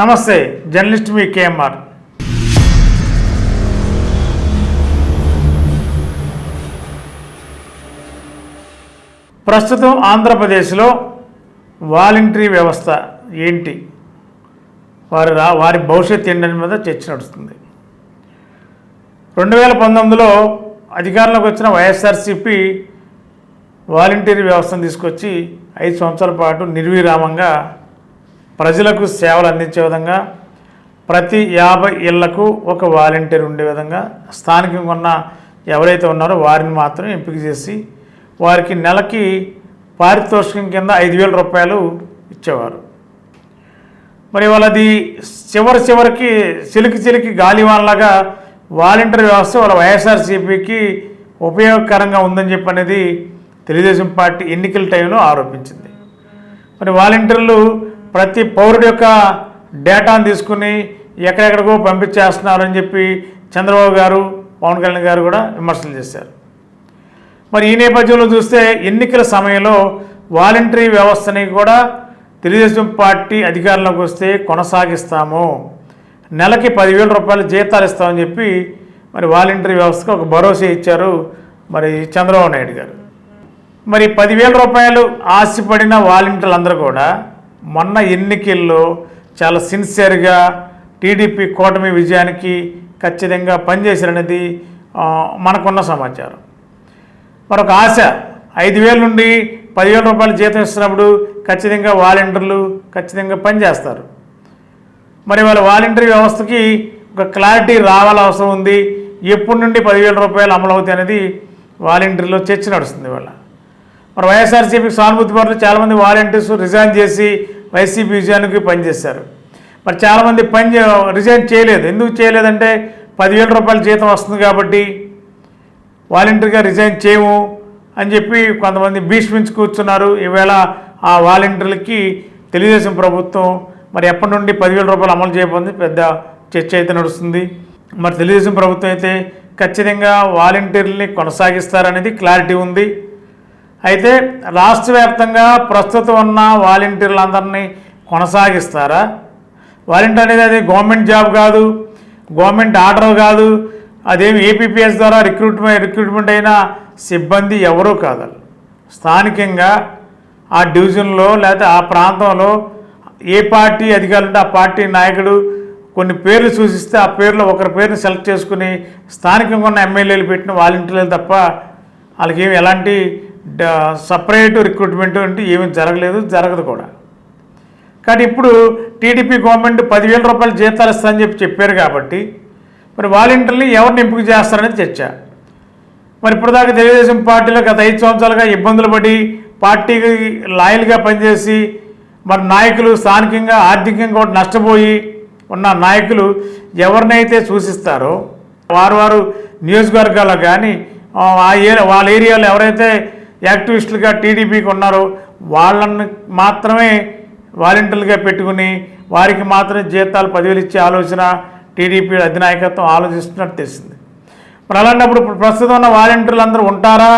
నమస్తే జర్నలిస్ట్ మీ కేఎంఆర్. ప్రస్తుతం ఆంధ్రప్రదేశ్లో వాలంటరీ వ్యవస్థ ఏంటి? వారి రా వారి భవిష్యత్ ఏంటని మీద చర్చ నడుస్తుంది. రెండు వేల పంతొమ్మిదిలో అధికారంలోకి వచ్చిన వైఎస్ఆర్సిపి వాలంటీర్ వ్యవస్థను తీసుకొచ్చి ఐదు సంవత్సరాల పాటు నిర్విరామంగా ప్రజలకు సేవలు అందించే విధంగా ప్రతి యాభై ఇళ్ళకు ఒక వాలంటీర్ ఉండే విధంగా స్థానికంగా ఉన్న ఎవరైతే ఉన్నారో వారిని మాత్రం ఎంపిక చేసి వారికి నెలకి పారితోషికం కింద ఐదు వేల రూపాయలు ఇచ్చేవారు. మరి వాళ్ళది చివరి చివరికి చిలికి చిలికి గాలివాన్లాగా వాలంటీర్ వ్యవస్థ వాళ్ళ వైఎస్ఆర్సీపీకి ఉపయోగకరంగా ఉందని చెప్పి అనేది తెలుగుదేశం పార్టీ ఎన్నికల టైంలో ఆరోపించింది. మరి వాలంటీర్లు ప్రతి పౌరుడి యొక్క డేటాను తీసుకుని ఎక్కడెక్కడికో పంపించేస్తున్నారని చెప్పి చంద్రబాబు గారు పవన్ కళ్యాణ్ గారు కూడా విమర్శలు చేశారు. మరి ఈ నేపథ్యంలో చూస్తే ఎన్నికల సమయంలో వాలంటరీ వ్యవస్థని కూడా తెలుగుదేశం పార్టీ అధికారంలోకి వస్తే కొనసాగిస్తాము. నెలకి పదివేల రూపాయలు జీతాలు ఇస్తామని చెప్పి మరి వాలంటరీ వ్యవస్థకు ఒక భరోసా ఇచ్చారు మరి చంద్రబాబు నాయుడు గారు. మరి పదివేల రూపాయలు ఆశపడిన వాలంటీర్లు అందరూ కూడా మొన్న ఎన్నికల్లో చాలా సిన్సియర్గా టీడీపీ కూటమి విజయానికి ఖచ్చితంగా పనిచేశారనేది మనకున్న సమాచారం. మరొక ఆశ ఐదు వేల నుండి పదివేల రూపాయలు జీతం ఇస్తున్నప్పుడు ఖచ్చితంగా వాలంటీర్లు ఖచ్చితంగా పనిచేస్తారు. మరి వాళ్ళ వాలంటీర్ వ్యవస్థకి ఒక క్లారిటీ రావాల అవసరం ఉంది. ఎప్పటి నుండి పదివేల రూపాయలు అమలు అవుతాయి అనేది వాలంటీర్లో చర్చ నడుస్తుంది వాళ్ళ మరి వైఎస్ఆర్సీపీకి సానుభూతి పరులు చాలామంది వాలంటీర్స్ రిజైన్ చేసి వైసీపీ విజయానికి పనిచేశారు. మరి చాలామంది పని చే- రిజైన్ చేయలేదు. ఎందుకు చేయలేదంటే పదివేల రూపాయల జీతం వస్తుంది కాబట్టి వాలంటీర్గా రిజైన్ చేయము అని చెప్పి కొంతమంది భీష్మించి కూర్చున్నారు. ఈవేళ ఆ వాలంటీర్లకి తెలుగుదేశం ప్రభుత్వం మరి ఎప్పటి నుండి పదివేల రూపాయలు అమలు చేయబోంది పెద్ద చర్చ అయితే నడుస్తుంది. మరి తెలుగుదేశం ప్రభుత్వం అయితే ఖచ్చితంగా వాలంటీర్లని కొనసాగిస్తారనేది క్లారిటీ ఉంది. అయితే రాష్ట్ర వ్యాప్తంగా ప్రస్తుతం ఉన్న వాలంటీర్లందరినీ కొనసాగిస్తారా? వాలంటీర్ అనేది అది గవర్నమెంట్ జాబ్ కాదు గవర్నమెంట్ ఆర్డర్ కాదు అదేమి ఏపీపీఎస్ ద్వారా రిక్రూట్మెంట్ రిక్రూట్మెంట్ అయిన సిబ్బంది ఎవరూ కాదు స్థానికంగా ఆ డివిజన్లో లేకపోతే ఆ ప్రాంతంలో ఏ పార్టీ అధికారులు ఉంటే ఆ పార్టీ నాయకుడు కొన్ని పేర్లు సూచిస్తే ఆ పేర్లో ఒకరి పేరుని సెలెక్ట్ చేసుకుని స్థానికంగా ఉన్న ఎమ్మెల్యేలు పెట్టిన వాలంటీర్లు తప్ప వాళ్ళకి ఏమి ఎలాంటి సపరేట్ రిక్రూట్మెంట్ అంటే ఏమీ జరగలేదు జరగదు కూడా. కానీ ఇప్పుడు టీడీపీ గవర్నమెంట్ పదివేల రూపాయలు జీతాలు ఇస్తారని చెప్పి చెప్పారు కాబట్టి మరి వాలంటీర్ని ఎవరిని ఎంపిక చేస్తారనేది చర్చ. మరి ఇప్పటిదాకా తెలుగుదేశం పార్టీలో గత ఐదు సంవత్సరాలుగా ఇబ్బందులు పడి పార్టీకి లాయల్గా పనిచేసి మరి నాయకులు స్థానికంగా ఆర్థికంగా కూడా నష్టపోయి ఉన్న నాయకులు ఎవరినైతే సూచిస్తారో వారు వారు నియోజకవర్గాల్లో కానీ ఆ ఏరియా వాళ్ళ ఏరియాలో ఎవరైతే యాక్టివిస్టులుగా టీడీపీకి ఉన్నారో వాళ్ళని మాత్రమే వాలంటీర్లుగా పెట్టుకుని వారికి మాత్రమే జీతాలు పదివేలు ఇచ్చే ఆలోచన టీడీపీ అధినాయకత్వం ఆలోచిస్తున్నట్టు తెలిసింది. మరి అలాంటప్పుడు ప్రస్తుతం ఉన్న వాలంటీర్లు అందరూ ఉంటారా?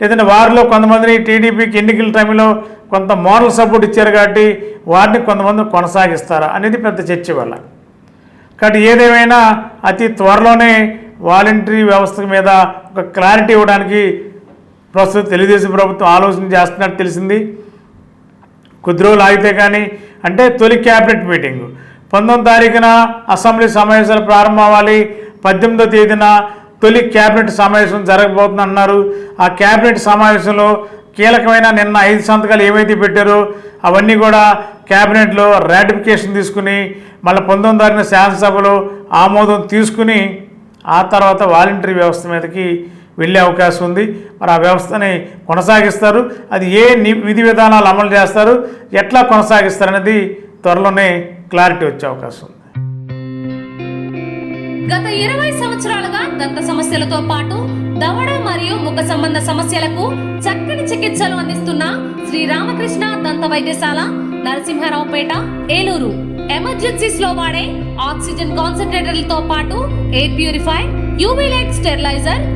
లేదంటే వారిలో కొంతమందిని టీడీపీకి ఎన్నికల టైంలో కొంత మోరల్ సపోర్ట్ ఇచ్చారు కాబట్టి వారిని కొంతమంది కొనసాగిస్తారా అనేది పెద్ద చర్చ వల్ల కాబట్టి ఏదేమైనా అతి త్వరలోనే వాలంటరీ వ్యవస్థ మీద ఒక క్లారిటీ ఇవ్వడానికి ప్రస్తుతం తెలుగుదేశం ప్రభుత్వం ఆలోచన చేస్తున్నట్టు తెలిసింది. కొద్ది రోజులు ఆగితే కానీ అంటే తొలి క్యాబినెట్ మీటింగ్. పంతొమ్మిది తారీఖున అసెంబ్లీ సమావేశాలు ప్రారంభం అవ్వాలి. పద్దెనిమిదో తేదీన తొలి క్యాబినెట్ సమావేశం జరగబోతుంది అన్నారు ఆ క్యాబినెట్ సమావేశంలో కీలకమైన నిన్న ఐదు సంతకాలు ఏవైతే పెట్టారో అవన్నీ కూడా క్యాబినెట్లో రాటిఫికేషన్ తీసుకుని మళ్ళీ పంతొమ్మిది తారీఖున శాసనసభలో ఆమోదం తీసుకుని ఆ తర్వాత వాలంటరీ వ్యవస్థ మీదకి వెళ్ళే అవకాశం ఉంది. మరి ఆ వ్యవస్థని కొనసాగిస్తారు. అది ఏ ని- విధి విధానాలు అమలు చేస్తారు? ఎట్లా కొనసాగిస్తారు అనేది త్వరలోనే క్లారిటీ వచ్చే అవకాశం ఉంది. గత ఇరవై సంవత్సరాలుగా దంత సమస్యలతో పాటు దవడ మరియు ముఖ సంబంధ సమస్యలకు చక్కని చికిత్సలు అందిస్తున్న శ్రీ రామకృష్ణ దంత వైద్యశాల నరసింహారావుపేట ఏలూరు. ఎమర్జెన్సీస్లో వాడే ఆక్సిజన్ కాన్సన్ట్రేటర్లతో పాటు air purify UV light steriliser